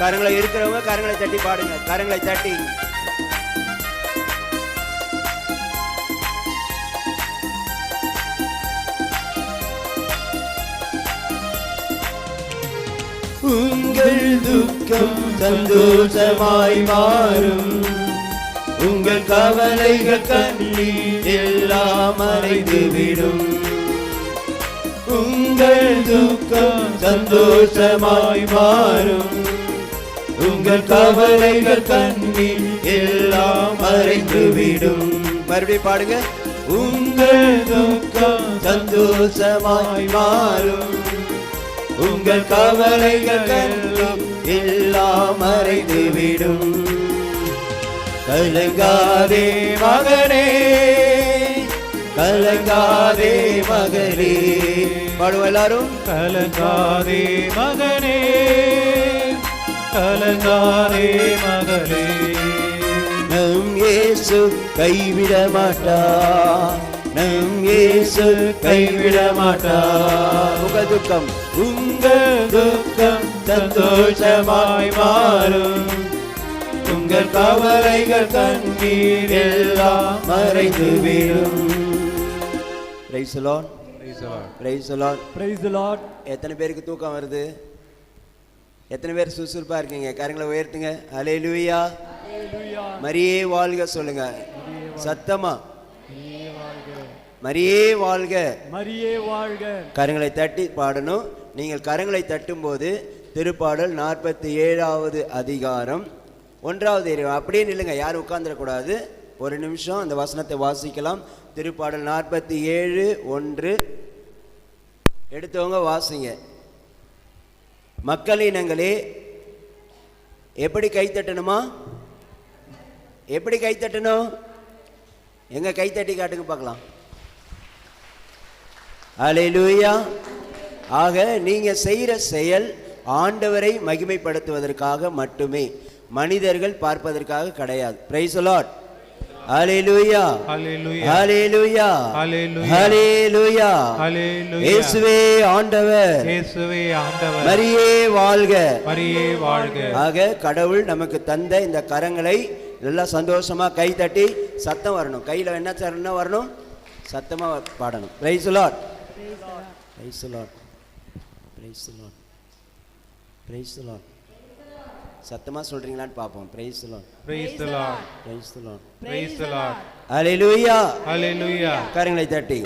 கரங்களை இருக்கிறவங்க கரங்களை தட்டி பாடுங்க. கரங்களை தட்டி. உங்கள் துக்கம் சந்தோஷமாய் மாறும். உங்கள் கவலைகள் கண்ணீர் எல்லாம் அறைந்துவிடும் உங்கள் துக்கம் சந்தோஷமாய் மாறும். உங்கள் கவலைகள் கண்ணீர் எல்லாம் மறைந்து விடும் மறுபடியும் பாடுங்க. உங்கள் துக்கம் சந்தோஷமாய் மாறும். உங்கள் கவலைகள் கண்ணும் எல்லாம் மறைந்து விடும் கலங்காதே மகனே கலங்காதே மகளே. பாடுவோம் எல்லாரும். கலங்காதே மகனே. கலங்காதே மகளே. நம் இயேசு கைவிட மாட்டார் நம் இயேசு கைவிட மாட்டார் உங்க துக்கம். உங்கள் துக்கம் சந்தோஷமாய் மாறும். உங்கள் கவலைகள் கண்ணீர் எல்லாம் மறைந்து விடும். Praise Lord Praise the Lord. Praise Lord Praise the Lord. எத்தனை பேருக்கு தூக்கம் வருது? எத்தனை பேர் சுறுசுறுப்பா இருக்கீங்க? கரங்களை உயர்த்துங்க. அலே லூயா. மரியே வாழ்க சொல்லுங்க. சத்தமா? மரியே வாழ்க. மரியே வாழ்க. கரங்களை தட்டி பாடணும். நீங்கள் கரங்களை தட்டும்போது திருப்பாடல் நாற்பத்தி ஏழாவது அதிகாரம் ஒன்றாவது இறைவன். அப்படியே நில்லுங்க. யாரும் உட்கார்ந்துடக்கூடாது. ஒரு நிமிஷம் அந்த வசனத்தை வாசிக்கலாம். திருப்பாடல் நாற்பத்தி ஏழு ஒன்று. எடுத்தவங்க வாசிங்க. மக்களினங்களே எப்படி கைத்தட்டணுமா எப்படி கைத்தட்டணும் எங்க கை காட்டுங்க பார்க்கலாம். அலையிலூயா ஆக நீங்க செய்கிற செயல் ஆண்டவரை மகிமைப்படுத்துவதற்காக மட்டுமே. மனிதர்கள் பார்ப்பதற்காக கிடையாது. பிரைஸ் லாட் ஹalleluya. ஹalleluya Hallelujah. ஹalleluya Hallelujah. இயேசுவே ஆண்டவர். இயேசுவே ஆண்டவர். மரியே வாழ்க. மரியே வாழ்க. ஆக கடவுள் நமக்கு தந்த இந்த கரங்களை நல்லா சந்தோஷமா கை தட்டி சத்தம் வரணும். கையில என்ன சரணம் வரணும்? சத்தமா பாடணும். Price Lord praise Lord praise Lord praise Lord சத்தமா சொல்றீங்களான்னு பார்ப்போம். Price Lord. Praise Lord Praise the Lord. Hallelujah Hallelujah. கரங்களை தட்டி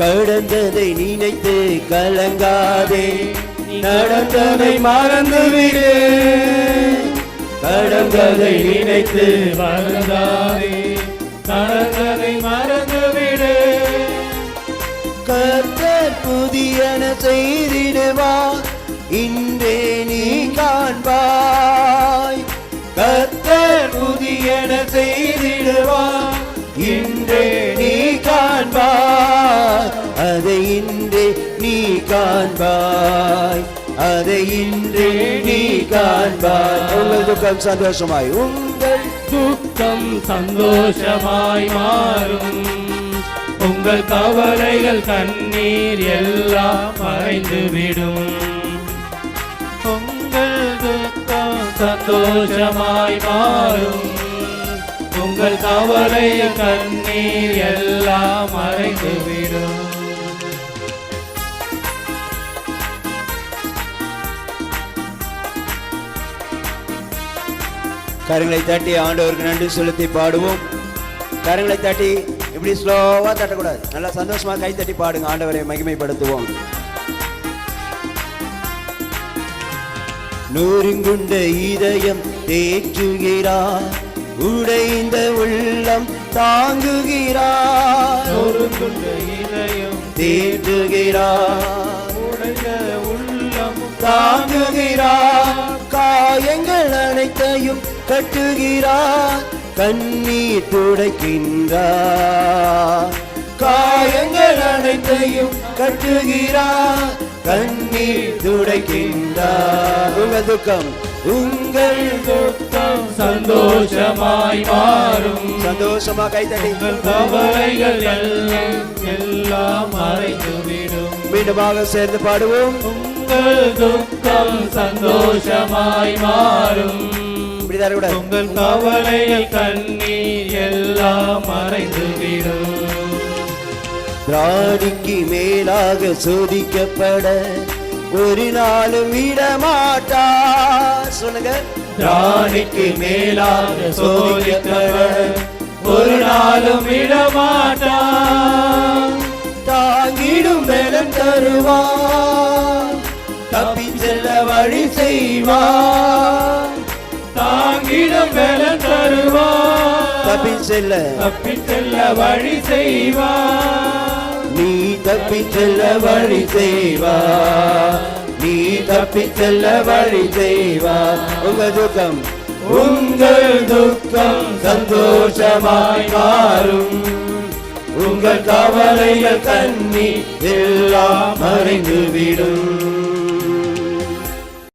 கடந்ததை நினைத்து கலங்காதே நடந்ததை மறந்துவிடு. கடந்ததை நினைத்து வருந்தாதே. நடந்ததை மறந்துவிடு. கர்த்தர் புதியன செய்திடுவா. இன்றே நீ காண்பாய். கர்த்தர் புதியன செய்திடுவா. இன்றே நீ காண்பாய். அதை இன்றே நீ காண்பாய். அதை இன்றே நீ காண்பாய். உங்கள் துக்கம் சந்தோஷமாய். உங்கள் துக்கம் சந்தோஷமாய் மாறும். உங்கள் கவலைகள் கண்ணீர் எல்லாம் மறைந்துவிடும் உங்கள் துக்கம் சந்தோஷமாய் மாறும். உங்கள் கவலைகள் கண்ணீர் எல்லாம் மறைந்துவிடும் கரங்களை தட்டி ஆண்டவருக்கு நன்றி செலுத்தி பாடுவோம். கரங்களை தட்டி இப்படி ஸ்லோவா தட்டக்கூடாது. நல்லா சந்தோஷமா கை தட்டி பாடுங்க. ஆண்டவரை மகிமைப்படுத்துவோம். நூறுங்குண்ட இதயம் தேற்றுகிறார். உடைந்த உள்ளம் தாங்குகிறார். நொறுங்குண்ட இதயம் தேற்றுகிறார். உடைந்த உள்ளம் தாங்குகிறார். காயங்கள் அனைத்தையும் கட்டுகிறார் கண்ணீர் துடைக்கின்றார் காயங்கள் அனைத்தையும் கட்டுகிறார் கண்ணீர் துடைக்கின்றார் உங்கள் துக்கம் உங்கள் துக்கம் சந்தோஷமாய் மாறும். சந்தோஷமா கைத்தட்டி உங்கள் கவலைகள் எல்லாம் எல்லாம் மறைந்துவிடும் மீண்டுமாக சேர்ந்து பாடுவோம். உங்கள் துக்கம் சந்தோஷமாய் மாறும். இப்படி தரக்கூடாது உங்கள் கவலைகள் கண்ணீர் எல்லாம் மறைந்துவிடும். திராணிக்கு மேலாக சோதிக்கப்பட ஒரு நாளும் விடமாட்டா. சொல்லுங்க. ராணிக்கு மேலாக சோதிக்கப்பட ஒரு நாளும் விடமாட்டான் தாங்கிடும் பலம் தருவான் தப்பி செல்ல வழி செய்வான் தாங்கிடும் பலன் தருவான் தப்பி செல்ல. தப்பி செல்ல வழி செய்வான் நீ தப்பி செல்ல வழி செய்வா நீ தப்பி செல்ல வழி செய்வா உங்க துக்கம். உங்கள் துக்கம் சந்தோஷமாய் மாறும். உங்கள் கவலைகள் கண்ணி எல்லாம் மறைந்து விடும்